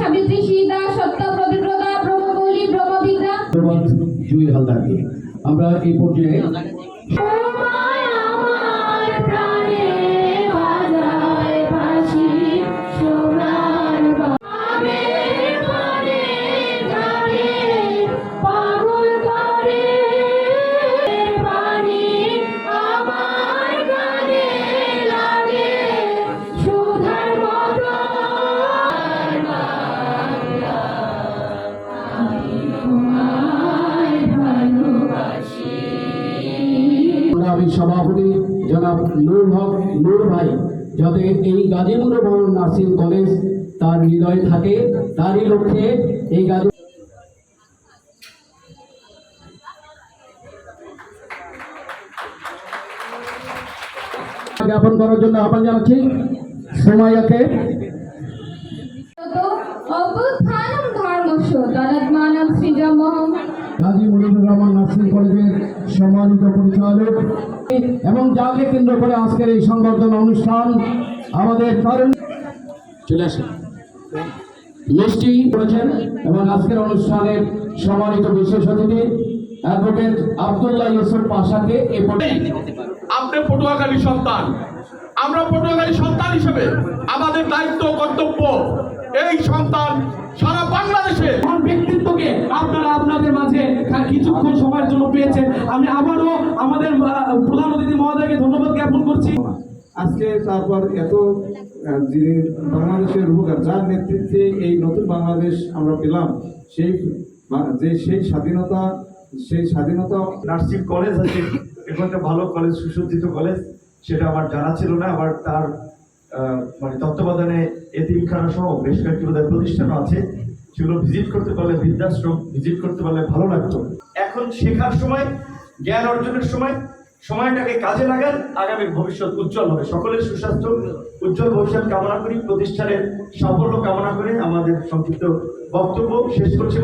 সাবিত্রী সীতা সত্য প্রতিব্রতা ব্রহ্মকৌলী ব্রহ্মবিদ্যা জুয়েল হালদারকে আমরা এই পর্যায়ে আমি সভাপতি জনাব নূর হক নূর ভাই, যাতে এই গাজীপুর রহমান নার্সিং কলেজ তার হৃদয়ে থাকে, তারই লক্ষ্যে এই গাজী জ্ঞাপন করার জন্য আহ্বান জানাচ্ছি। সময়কে গাজী মুজিবুর রহমান নার্সিং সম্মানিত পরিচালক। এবং যাকে কেন্দ্র করে আজকের এই সংবর্ধনা অনুষ্ঠান আমাদের কারণ চলে করেছেন এবং আজকের অনুষ্ঠানের সম্মানিত বিশেষ অতিথি অ্যাডভোকেট আব্দুল্লাহ ইউসুফ পাশাকে এ আপনি পটুয়াখালী সন্তান। আমরা পটুয়াখালী সন্তান হিসেবে আমাদের দায়িত্ব কর্তব্য এই সন্তান সারা বাংলাদেশে কিছুক্ষণ সময়ের জন্য পেয়েছেন। আমি আবারও আমাদের প্রধান অতিথি মহোদয়কে ধন্যবাদ জ্ঞাপন করছি। আজকে তারপর এত যিনি বাংলাদেশের রূপকার, যার নেতৃত্বে এই নতুন বাংলাদেশ আমরা পেলাম, সেই যে সেই স্বাধীনতা সেই স্বাধীনতা নার্সিং কলেজ আছে একটা ভালো কলেজ, সুসজ্জিত কলেজ, সেটা আমার জানা ছিল না, আবার তার মানে তত্ত্বাবধানে এতিমখানা সহ বেশ কয়েকটি বোধহয় প্রতিষ্ঠানও আছে। সেগুলো ভিজিট করতে পারলে বৃদ্ধাশ্রম ভিজিট করতে পারলে ভালো লাগতো। এখন শেখার সময়, জ্ঞান অর্জনের সময়, সময়টাকে কাজে লাগান, আগামী ভবিষ্যৎ উজ্জ্বল হবে। সকলের সুস্বাস্থ্য, উজ্জ্বল ভবিষ্যৎ কামনা করি, প্রতিষ্ঠানের সাফল্য কামনা করে আমাদের সংক্ষিপ্ত বক্তব্য শেষ করছি।